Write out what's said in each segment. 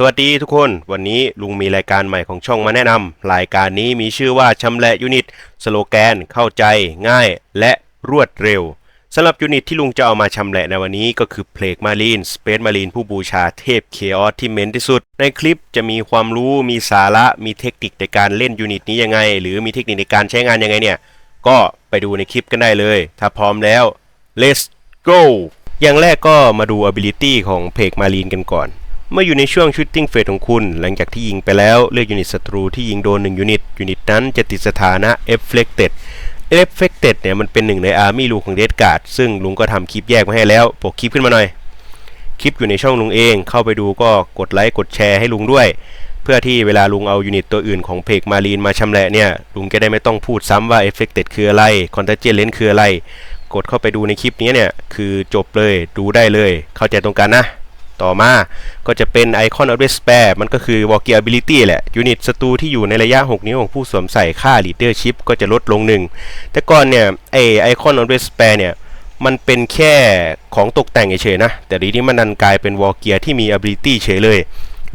สวัสดีทุกคนวันนี้ลุงมีรายการใหม่ของช่องมาแนะนำรายการนี้มีชื่อว่าชำแหละยูนิต สโลแกนเข้าใจง่ายและรวดเร็วสำหรับยูนิตที่ลุงจะเอามาชำแหละในวันนี้ก็คือเพลกมารีนสเปซมารีนผู้บูชาเทพเคออสที่เมนที่สุด ในคลิปจะมีความรู้มีสาระมีเทคนิคในการเล่นยูนิตนี้ยังไง หรือมีเทคนิคในการใช้งานยังไงเนี่ย ก็ไปดูในคลิปกันได้เลย ถ้าพร้อมแล้ว let's go อย่างแรกก็มาดู ability ของเพลกมารีนกันก่อน เมื่ออยู่ในช่วงชูตติ้งเฟสของคุณ หลังจากที่ยิงไปแล้วเลือกยูนิตศัตรูที่ยิงโดน1ยูนิตยูนิตนั้นจะติดสถานะ Afflicted Afflicted เนี่ยมันเป็นหนึ่งใน Army Rule ของ Death Guard ซึ่งลุงก็ทำคลิปแยกมาให้แล้วปกคลิปขึ้นมาหน่อย คลิปอยู่ในช่องลุงเอง เข้าไปดูก็กดไลค์กดแชร์ให้ลุงด้วย เพื่อที่เวลาลุงเอายูนิตตัวอื่นของเพกมารีนมาชำแหละเนี่ยลุงจะได้ไม่ต้องพูดซ้ำว่า Affected คืออะไร Contagion Lens คืออะไร กดเข้าไปดูในคลิปนี้เนี่ยคือจบเลยดูได้เลย เข้าใจตรงกันนะ ต่อมาก็จะเป็น Icon of Despair มันก็คือ Walkie Ability แหละ ยูนิตศัตรูที่อยู่ในระยะ 6 นิ้วของผู้สวมใส่ค่า Leadership ก็จะลดลงหนึ่งแต่ก่อนเนี่ยไอ Icon of Despair เนี่ยมันเป็นแค่ของตกแต่งเฉยๆนะ แต่ทีนี้มันดันกลายเป็น Walkie ที่มี Ability เฉยเลย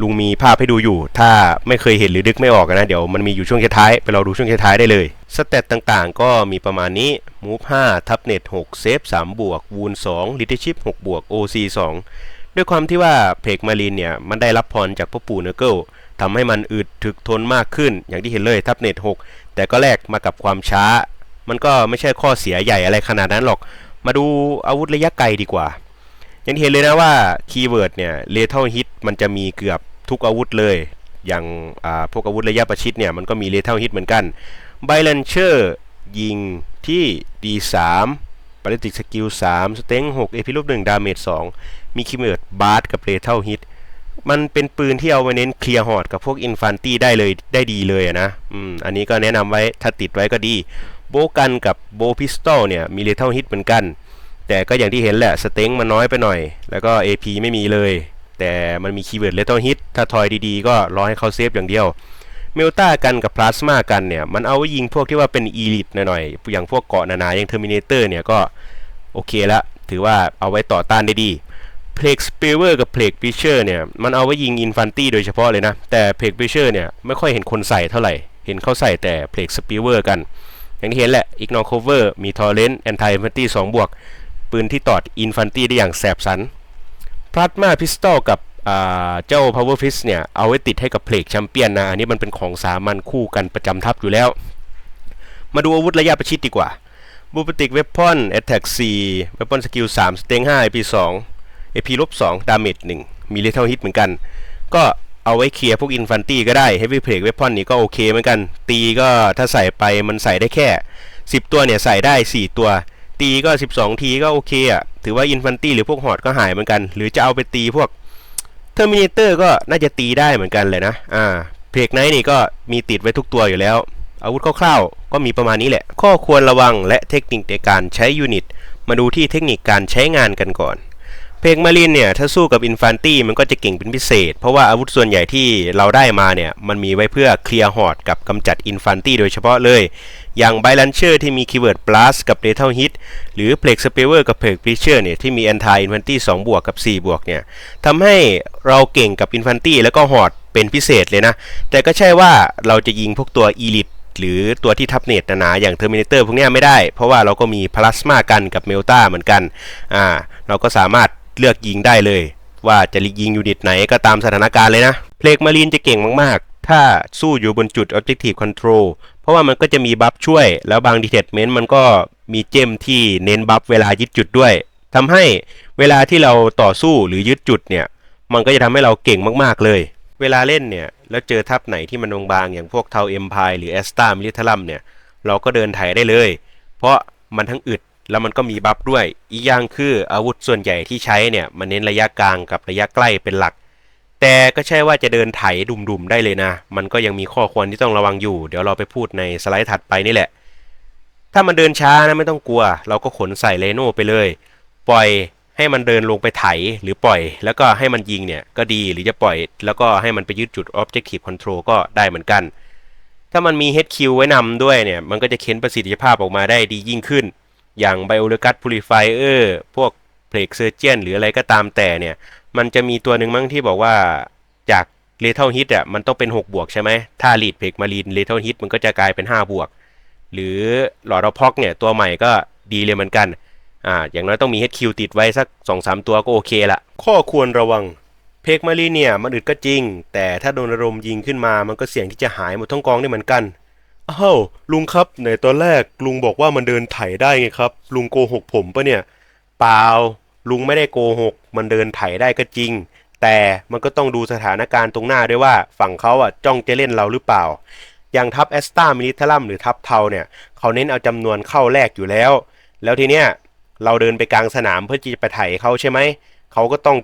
ลุงมีภาพให้ดูอยู่ ถ้าไม่เคยเห็นหรือดึกไม่ออกนะ เดี๋ยวมันมีอยู่ช่วงท้ายไปเราดูช่วงท้ายได้เลย สเตตต่างๆ ก็มีประมาณนี้ Move 5ทับเน็ต6เซฟ3บวกวูน2 Leadership 6บวก OC 2 ด้วยความที่ว่าเพกมารีนเนี่ย มันได้รับพรจากพ่อปู่เนเกิลทำให้มันอึดถึกทนมากขึ้น อย่างที่เห็นเลยทับเน็ต6แต่ก็แลกมากับความช้า มันก็ไม่ใช่ข้อเสียใหญ่อะไรขนาดนั้นหรอก มาดูอาวุธระยะไกลดีกว่า อย่างที่เห็นเลยนะว่าคีย์เวิร์ดเนี่ยเลเท l ฮิตมันจะมีเกือบทุกอาวุธเลย อย่างอาพวกอาวุธระยะประชิดเนี่ยมันก็มีเลเท l ฮิตเหมือนกันไบเลนเชอร์ยิงที่ D3 ปริติกสกิล3สเต็ง6เอพิลูป1ดาเมจ2 มีคีย์เวิร์ดบาร์ดกับเลเท l ฮิตมันเป็นปืนที่เอาไว้เน้นเคลียร์ฮอดกับพวกอินฟันตี้ได้เลยได้ดีเลยนะอืมอันนี้ก็แนะนำไว้ถ้าติดไว้ก็ดี โบกันกับโบพิสตอลเนี่ยมีเลเท l ฮิตเหมือนกัน แต่ก็อย่างที่เห็นแหละสเต็งมันน้อยไปหน่อย แล้วก็ AP ไม่มีเลย แต่มันมีคีย์เวิร์ดเลต l ฮิตถ้าทอยดีๆ ก็รอให้เขาเซฟอย่างเดียวเมลตากันกับพลาสมากันเนี่ยมันเอาไว้ยิงพวกที่ว่าเป็นอีลิทหน่อยๆอย่างพวกเกาะหนาๆอย่างเทอร์มินเตอร์เนี่ยก็โอเคละถือว่าเอาไว้ต่อต้านได้ดี เพลกสเปเวอร์กับเพลกบิเชอร์เนี่ยมันเอาไว้ยิงอินฟันตี้โดยเฉพาะเลยนะ แต่เพลกบิเชอร์เนี่ยไม่ค่อยเห็นคนใส่เท่าไหร่ เห็นเขาใส่แต่เพลกสเปเวอร์กัน อย่างที่เห็นแหละอีกนอโคเวอร์มีทอร์เรนต์แอนตี้อินฟันตี้สองบวก ปืนที่ตอดอินฟันตี้ได้อย่างแสบสันพลาสมาพิสตอลกับเจ้า Power Fist เนี่ย เอาไว้ติดให้กับเพลกแชมเปี้ยนนะ อันนี้มันเป็นของสามัญคู่กันประจำทัพอยู่แล้ว มาดูอาวุธระยะประชิดดีกว่าบูปติกเวพอนแอตแทก4เวพอนสกิล3สเต็ง5 AP 2 AP ลบ2ดาเมจ1มีเลเท l ฮิตเหมือนกัน ก็เอาไว้เคลียร์พวกอินฟันตี้ก็ได้ Heavy Plate Weapon นี่ก็โอเคเหมือนกัน ตีก็ถ้าใส่ไปมันใส่ได้แค่ 10 ตัวเนี่ยใส่ได้ 4 ตัว ตีก็ 12 ทีก็โอเคอะ ถือว่าอินฟันตี้หรือพวกหอดก็หายเหมือนกัน หรือจะเอาไปตีพวกเทอร์มินเตอร์ก็น่าจะตีได้เหมือนกันเลยนะ อ่า เพกไนท์นี่ก็มีติดไว้ทุกตัวอยู่แล้ว อาวุธคร่าวๆก็มีประมาณนี้แหละ ข้อควรระวังและเทคนิคในการใช้ยูนิต มาดูที่เทคนิคการใช้งานกันก่อน เพกมารินเนี่ยถ้าสู้กับอินฟันตี้มันก็จะเก่งเป็นพิเศษ เพราะว่าอาวุธส่วนใหญ่ที่เราได้มาเนี่ยมันมีไว้เพื่อเคลียร์ฮอดกับกำจัดอินฟันตี้โดยเฉพาะเลย อย่างไบลันเชอร์ที่มีคีย์เวิร์ด blast กับ lethal hit หรือ plague spear กับ plague preacher เนี่ยที่มี anti infantry 2บวกกับ4บวกเนี่ยทำให้เราเก่งกับ infantry แล้วก็ฮอดเป็นพิเศษเลยนะ แต่ก็ใช่ว่าเราจะยิงพวกตัว elite หรือตัวที่ทับเนตหนาๆอย่าง Terminator พวกนี้ไม่ได้ เพราะว่าเราก็มีพลาสมากันกับเมลตาเหมือนกันอ่าเราก็สามารถ เลือกยิงได้เลย ว่าจะยิงยูนิตไหนก็ตามสถานการณ์เลยนะ เพลกมารีนจะเก่งมากๆ ถ้าสู้อยู่บนจุด Objective Control เพราะว่ามันก็จะมีบัฟช่วย แล้วบาง Detachment มันก็มีเจมที่เน้นบัฟเวลายึดจุดด้วยทำให้เวลาที่เราต่อสู้หรือยึดจุดเนี่ย มันก็จะทำให้เราเก่งมากๆเลย เวลาเล่นเนี่ยแล้วเจอทัพไหนที่มันบางๆอย่างพวกเทาเอ็มพายหรือแอสตามิลิทลัมเนี่ยเราก็เดินไถได้เลย เพราะมันทั้งอึด แล้วมันก็มีบัฟด้วย อีกอย่างคืออาวุธส่วนใหญ่ที่ใช้เนี่ยมันเน้นระยะกลางกับระยะใกล้เป็นหลัก แต่ก็ใช่ว่าจะเดินไถดุมๆได้เลยนะ มันก็ยังมีข้อควรที่ต้องระวังอยู่ เดี๋ยวเราไปพูดในสไลด์ถัดไปนี่แหละ ถ้ามันเดินช้านะไม่ต้องกลัว เราก็ขนใส่เลโน่ไปเลย ปล่อยให้มันเดินลงไปไถหรือปล่อย แล้วก็ให้มันยิงเนี่ยก็ดีหรือจะปล่อย แล้วก็ให้มันไปยึดจุด Objective Control ก็ได้เหมือนกัน ถ้ามันมี HQ ไว้นำด้วยเนี่ยมันก็จะเค้นประสิทธิภาพออกมาได้ดียิ่งขึ้น อย่าง b i o l o g u s Purifier พวก Plague Surgeon หรืออะไรก็ตามแต่เนี่ย มันจะมีตัวหนึ่งมั้งที่บอกว่าจากเลเท l ฮิตอะมันต้องเป็น 6 บวกใช่ไหมถ้าลีดเพล็กมารีนเลเท l ฮิตมันก็จะกลายเป็น 5 บวก หรือหลอดอพ็อกเนี่ยตัวใหม่ก็ดีเลยเหมือนกันอ่าอย่างน้อยต้องมี HQ ติดไว้สัก 2-3 ตัวก็โอเคละข้อควรระวังเพกมารีเนี่ยมันอึดก็จริง แต่ถ้าโดนอารมยิงขึ้นมามันก็เสี่ยงที่จะหายหมดทั้งกองได้เหมือนกัน อ้าวลุงครับในตอนแรกลุงบอกว่ามันเดินไถได้ไงครับ ลุงโกหกผมปะเนี่ย เปล่า ลุงไม่ได้โกหก มันเดินไถได้ก็จริง แต่มันก็ต้องดูสถานการณ์ตรงหน้าด้วยว่าฝั่งเขาอะจ้องจะเล่นเราหรือเปล่า อย่างทัพแอสตามินิทลัมหรือทัพเทาเนี่ยเขาเน้นเอาจำนวนเข้าแรกอยู่แล้ว แล้วทีเนี้ยเราเดินไปกลางสนามเพื่อที่จะไปไถเขาใช่ไหมเขาก็ต้อง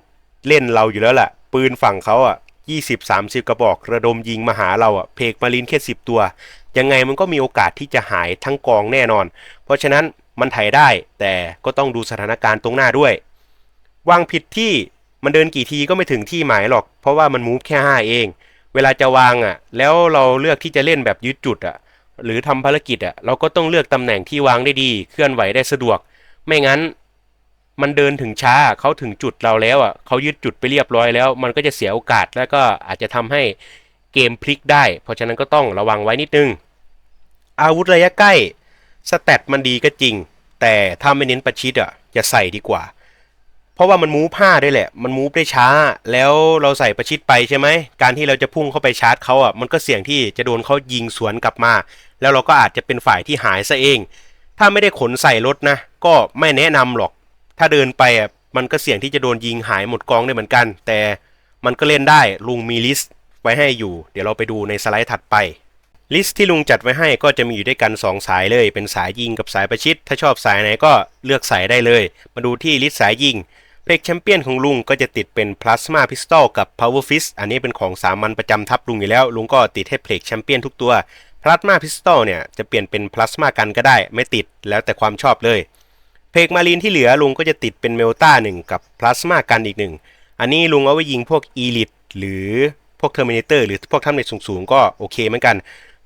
เล่นเราอยู่แล้วแหละปืนฝั่งเขาอะ 20 30 กระบอกระดมยิงมาหาเราอะเพกมารินแค่ 10 ตัว ยังไงมันก็มีโอกาสที่จะหายทั้งกองแน่นอน เพราะฉะนั้นมันไถได้แต่ก็ต้องดูสถานการณ์ตรงหน้าด้วย วางผิดที่มันเดินกี่ทีก็ไม่ถึงที่หมายหรอก เพราะว่ามันมูฟแค่ 5 เอง เวลาจะวางอะ แล้วเราเลือกที่จะเล่นแบบยึดจุดอะ หรือทำภารกิจอะ เราก็ต้องเลือกตำแหน่งที่วางได้ดี เคลื่อนไหวได้สะดวก ไม่งั้น มันเดินถึงช้าเขาถึงจุดเราแล้วอะเขายึดจุดไปเรียบร้อยแล้ว มันก็จะเสียโอกาสแล้วก็อาจจะทำให้เกมพลิกได้ เพราะฉะนั้นก็ต้องระวังไว้นิดนึง อาวุธระยะใกล้สแตทมันดีก็จริง แต่ถ้าไม่เน้นประชิดอะอย่าใส่ดีกว่า เพราะว่ามันมูฟผ้าด้วยแหละ มันมูฟได้ช้า แล้วเราใส่ประชิดไปใช่ไหมการที่เราจะพุ่งเข้าไปชาร์จเขาอะมันก็เสี่ยงที่จะโดนเขายิงสวนกลับมา แล้วเราก็อาจจะเป็นฝ่ายที่หายซะเอง ถ้าไม่ได้ขนใส่รถนะ ก็ไม่แนะนำหรอก ถ้าเดินไปอะมันก็เสี่ยงที่จะโดนยิงหายหมดกองได้เหมือนกัน แต่มันก็เล่นได้ลุงมีลิสต์ไว้ให้อยู่ เดี๋ยวเราไปดูในสไลด์ถัดไป ลิสต์ที่ลุงจัดไว้ให้ก็จะมีอยู่ด้วยกัน 2 สายเลย เป็นสายยิงกับสายประชิด ถ้าชอบสายไหนก็เลือกสายได้เลย มาดูที่ลิสต์สายยิงเพลกแชมเปี้ยนของลุงก็จะติดเป็นพลาสมาพิสตอลกับ Power Fist อันนี้เป็นของสามัญประจำทัพลุงอยู่แล้ว ลุงก็ติดให้เพลกแชมเปี้ยนทุกตัวพลาสมาพิสตอลเนี่ยจะเปลี่ยนเป็นพลาสมากันก็ได้ ไม่ติดแล้วแต่ความชอบเลย เพลกมารีนที่เหลือลุงก็จะติดเป็นเมลต้าหนึ่งกับพลาสมากันอีกหนึ่งอันนี้ลุงเอาไว้ยิงพวกอีลิทหรือพวกเทอร์มินเตอร์หรือพวกท่าเน็ตสูงๆ ก็โอเคเหมือนกัน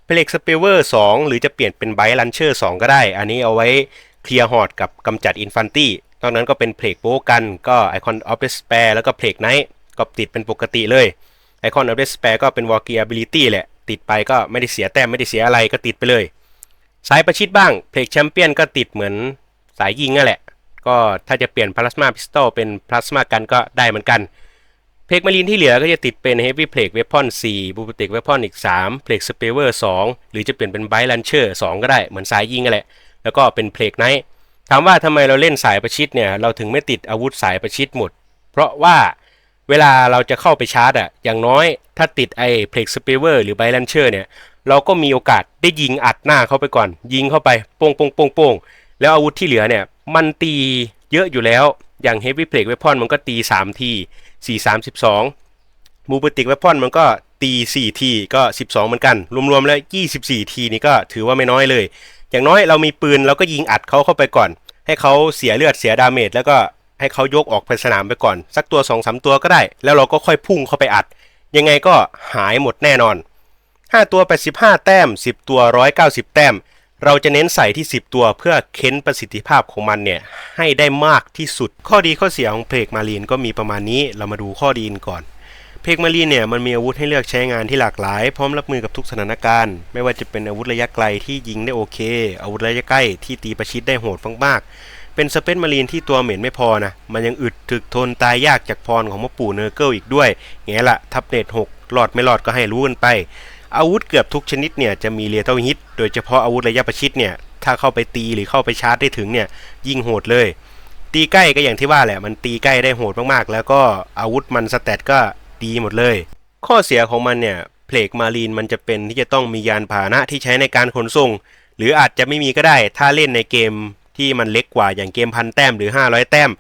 เพลกสเปเวอร์2หรือจะเปลี่ยนเป็นไบลันเชอร์2ก็ได้ อันนี้เอาไว้เคลียร์ฮอดกับกำจัดอินฟันตี้นอกนั้นก็เป็นเพลกโบกันก็ไอคอนออฟเดสแปร์แล้วก็เพลกไนท์ก็ติดเป็นปกติเลยไอคอนออฟเดสแปร์ก็เป็นวอลเกียบิลิตี้แหละติดไปก็ไม่ได้เสียแต้มไม่ได้เสียอะไรก็ติดไปเลย สายประชิดบ้างเพลกแชมเปี้ยนก็ติดเหมือน สายยิงนั่นแหละ ก็ถ้าจะเปลี่ยนพลาสมาพิสตอลเป็นพลาสมากันก็ได้เหมือนกัน เพลกมารีนที่เหลือก็จะติดเป็น Heavy p l a g e Weapon 4 b u b t i c Weapon อีก3 p l a g e Spraver 2หรือจะเปลี่ยนเป็น b i Launcher 2ก็ได้เหมือนสายยิงนั่นแหละ แล้วก็เป็น p l a g e Knight ถามว่าทำไมเราเล่นสายประชิดเนี่ยเราถึงไม่ติดอาวุธสายประชิดหมด เพราะว่าเวลาเราจะเข้าไปชาร์จอะอย่างน้อยถ้าติดไอ้ p l a g e Spraver หรือ b i Launcher เนี่ย เราก็มีโอกาสได้ยิงอัดหน้าเข้าไปก่อน ยิงเข้าไปโป้งโป้งโป้งโป้ง แล้วอาวุธที่เหลือเนี่ย มันตีเยอะอยู่แล้ว อย่าง Heavy p l a g e Weapon มันก็ตี 3 ที 4 3 12มูปติกเวพอนมันก็ตี 4 ที ก็ 12 เหมือนกัน รวมๆแล้ว 24 ทีนี่ก็ถือว่าไม่น้อยเลย อย่างน้อยเรามีปืนเราก็ยิงอัดเขาเข้าไปก่อน ให้เขาเสียเลือดเสียดาเมจแล้วก็ให้เขายกออกไปสนามไปก่อน สักตัว 2-3 ตัวก็ได้ แล้วเราก็ค่อยพุ่งเข้าไปอัด ยังไงก็หายหมดแน่นอน 5 ตัว 85 แต้ม 10 ตัว 190 แต้ม เราจะเน้นใส่ที่ 10 ตัวเพื่อเค้นประสิทธิภาพของมันเนี่ยให้ได้มากที่สุด ข้อดีข้อเสียของเพลกมารีนก็มีประมาณนี้ เรามาดูข้อดีกันก่อน เพลกมารีนเนี่ยมันมีอาวุธให้เลือกใช้งานที่หลากหลาย พร้อมรับมือกับทุกสถานการณ์ ไม่ว่าจะเป็นอาวุธระยะไกลที่ยิงได้โอเค อาวุธระยะใกล้ที่ตีประชิดได้โหดมากๆ เป็นสเปซมารีนที่ตัวเหม็นไม่พอนะ มันยังอึดถึกทนตายยากจากพรของมะปู่เนอร์เกิลอีกด้วยแง่ละทับเน็ตหกหลอดไม่หลอดก็ให้รู้กันไป อาวุธเกือบทุกชนิดเนี่ยจะมีเรียเทลฮิต โดยเฉพาะอาวุธระยะประชิดเนี่ยถ้าเข้าไปตีหรือเข้าไปชาร์จได้ถึงเนี่ยยิ่งโหดเลย ตีใกล้ก็อย่างที่ว่าแหละมันตีใกล้ได้โหดมากๆ แล้วก็อาวุธมันสเตตก็ดีหมดเลย ข้อเสียของมันเนี่ยเพลกมารีนมันจะเป็นที่จะต้องมียานพาหนะที่ใช้ในการขนส่ง หรืออาจจะไม่มีก็ได้ถ้าเล่นในเกมที่มันเล็กกว่าอย่างเกมพันแต้มหรือ 500 แต้ม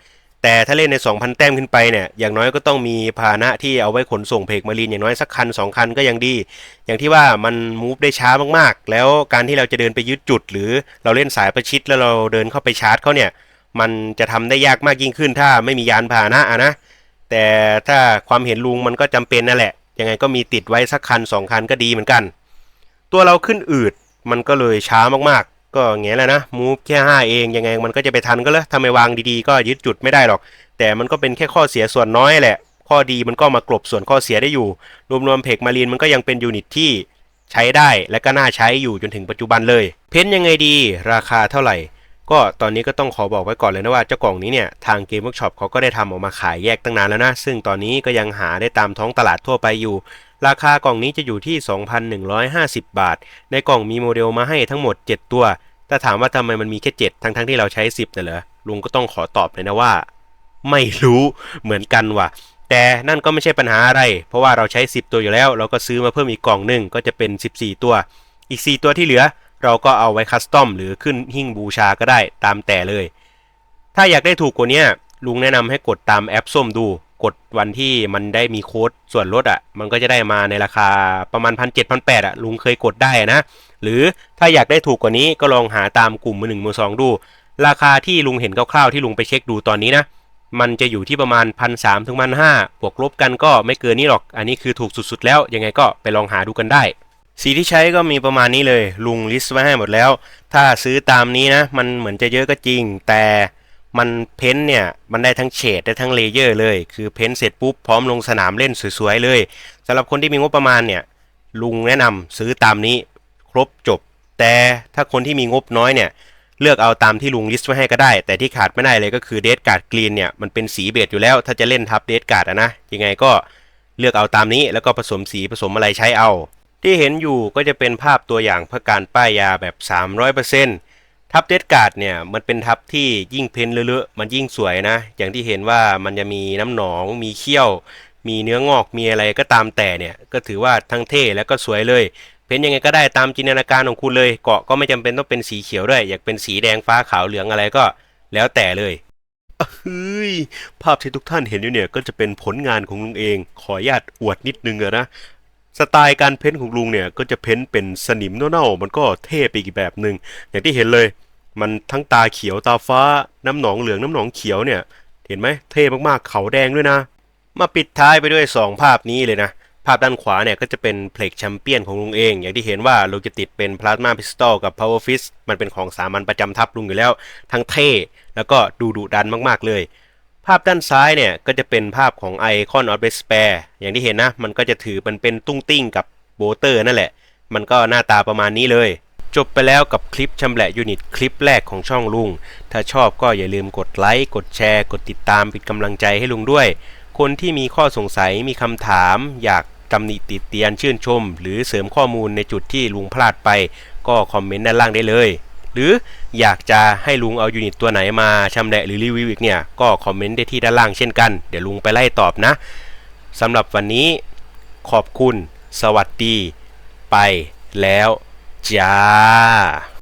แต่ถ้าเล่นใน 2,000 แต้มขึ้นไปเนี่ยอย่างน้อยก็ต้องมีพาหนะที่เอาไว้ขนส่งเพลกมารีนอย่างน้อยสักคัน 2 คันก็ยังดี อย่างที่ว่ามันมูฟได้ช้ามากๆ แล้วการที่เราจะเดินไปยึดจุด หรือเราเล่นสายประชิดแล้วเราเดินเข้าไปชาร์จเขาเนี่ยมันจะทำได้ยากมากยิ่งขึ้น ถ้าไม่มียานพาหนะอะนะแต่ถ้าความเห็นลุงมันก็จำเป็นนั่นแหละ ยังไงก็มีติดไว้สักคันสองคันก็ดีเหมือนกัน ตัวเราขึ้นอืดมันก็เลยช้ามากๆ ก็เงี้ยแหละนะมูฟแค่5เองยังไงมันก็จะไปทันก็แล้วถ้าไมวางดีๆ ก็ยึดจุดไม่ได้หรอก แต่มันก็เป็นแค่ข้อเสียส่วนน้อยแหละ ข้อดีมันก็มากลบส่วนข้อเสียได้อยู่ รวมๆเพกมารีนมันก็ยังเป็นยูนิตที่ใช้ได้และก็น่าใช้อยู่จนถึงปัจจุบันเลย เพ้นยังไงดีราคาเท่าไหร่ ก็ตอนนี้ก็ต้องขอบอกไว้ก่อนเลยนะว่าเจ้ากล่องนี้เนี่ยทางเกมเวิร์กช็อปเขาก็ได้ทำออกมาขายแยกตั้งนานแล้วนะ ซึ่งตอนนี้ก็ยังหาได้ตามท้องตลาดทั่วไปอยู่ ราคากล่องนี้จะอยู่ที่ 2,150 บาท ในกล่องมีโมเดลมาให้ทั้งหมด 7 ตัวถ้าถามว่าทำไมมันมีแค่ 7 ทั้งๆที่เราใช้ 10น่ะเหรอลุงก็ต้องขอตอบเลยนะว่า ไม่รู้เหมือนกันว่ะ แต่นั่นก็ไม่ใช่ปัญหาอะไร เพราะว่าเราใช้ 10 ตัวอยู่แล้ว เราก็ซื้อมาเพิ่มอีกกล่องหนึ่งก็จะเป็น 14 ตัว อีก 4 ตัวที่เหลือ เราก็เอาไว้คัสตอมหรือขึ้นหิ้งบูชาก็ได้ตามแต่เลย ถ้าอยากได้ถูกกว่านี้ ลุงแนะนำให้กดตามแอปส้มดู กดวันที่มันได้มีโค้ดส่วนลดอะ มันก็จะได้มาในราคาประมาณพันเจ็ดพันแปดอะ ลุงเคยกดได้นะ หรือถ้าอยากได้ถูกกว่านี้ก็ลองหาตามกลุ่มมือหนึ่งมือสองดู ราคาที่ลุงเห็นคร่าวๆที่ลุงไปเช็คดูตอนนี้นะมันจะอยู่ที่ประมาณพันสามถึงพันห้าบวกลบกันก็ไม่เกินนี้หรอก อันนี้คือถูกสุดๆแล้ว ยังไงก็ไปลองหาดูกันได้ สีที่ใช้ก็มีประมาณนี้เลย ลุงลิสต์ไว้ให้หมดแล้ว ถ้าซื้อตามนี้นะ มันเหมือนจะเยอะก็จริง แต่ มันเพ้นท์เนี่ย มันได้ทั้งเฉดได้ทั้งเลเยอร์เลย คือเพ้นท์เสร็จปุ๊บพร้อมลงสนามเล่นสวยๆเลยสำหรับคนที่มีงบประมาณเนี่ย ลุงแนะนำซื้อตามนี้ครบจบ แต่ถ้าคนที่มีงบน้อยเนี่ย เลือกเอาตามที่ลุงลิสต์ไว้ให้ก็ได้ แต่ที่ขาดไม่ได้เลยก็คือเดสการ์ดกรีนเนี่ย มันเป็นสีเบจอยู่แล้ว ถ้าจะเล่นทับเดสการ์ดนะ ยังไงก็เลือกเอาตามนี้แล้วก็ผสมสีผสมอะไรใช้เอา ที่เห็นอยู่ก็จะเป็นภาพตัวอย่างเพื่อการป้ายยาแบบ 300% ทับเดสการ์ดเนี่ยมันเป็นทับที่ยิ่งเพ้นเลอะๆมันยิ่งสวยนะ อย่างที่เห็นว่ามันจะมีน้ำหนอง มีเขี้ยว มีเนื้องอกมีอะไรก็ตามแต่เนี่ยก็ถือว่าทั้งเท่แล้วก็สวยเลย เพ้นยังไงก็ได้ตามจินตนาการของคุณเลย เกาะก็ไม่จำเป็นต้องเป็นสีเขียวด้วย อยากเป็นสีแดงฟ้าขาวเหลืองอะไรก็แล้วแต่เลยเฮ้ยภาพที่ทุกท่านเห็นอยู่เนี่ยก็จะเป็นผลงานของลุงเอง ขออนุญาตอวดนิดนึงอะนะ สไตล์การเพ้นของลุงเนี่ยก็จะเพ้นเป็นสนิมเน่าๆมันก็เท่ไปอีกแบบหนึ่งอย่างที่เห็นเลย มันทั้งตาเขียวตาฟ้า น้ำหนองเหลืองน้ำหนองเขียวเนี่ย เห็นไหมเท่มากๆเขาแดงด้วยนะ มาปิดท้ายไปด้วย 2 ภาพนี้เลยนะ ภาพด้านขวาเนี่ยก็จะเป็นเพลกแชมเปี้ยนของลุงเอง อย่างที่เห็นว่าลุงจะติดเป็นพลาสมาพิสตอลกับ Power Fist มันเป็นของสามัญประจำทัพลุงอยู่แล้ว ทั้งเท่แล้วก็ดูดุดันมากๆเลย ภาพด้านซ้ายเนี่ยก็จะเป็นภาพของ Icon of Despair อย่างที่เห็นนะ มันก็จะถือมันเป็นตุ้งติ้งกับโบเตอร์นั่นแหละ มันก็หน้าตาประมาณนี้เลย จบไปแล้วกับคลิปชำแหละยูนิตคลิปแรกของช่องลุง ถ้าชอบก็อย่าลืมกดไลค์ กดแชร์ กดติดตามเป็นกำลังใจให้ลุงด้วย คนที่มีข้อสงสัยมีคำถาม อยากตำหนิติดเตียนชื่นชม หรือเสริมข้อมูลในจุดที่ลุงพลาดไป ก็คอมเมนต์ด้านล่างได้เลย หรืออยากจะให้ลุงเอายูนิตตัวไหนมาชำแหละหรือรีวิวอีกเนี่ย ก็คอมเมนต์ได้ที่ด้านล่างเช่นกัน เดี๋ยวลุงไปไล่ตอบนะสำหรับวันนี้ขอบคุณ สวัสดี ไปแล้วจ้า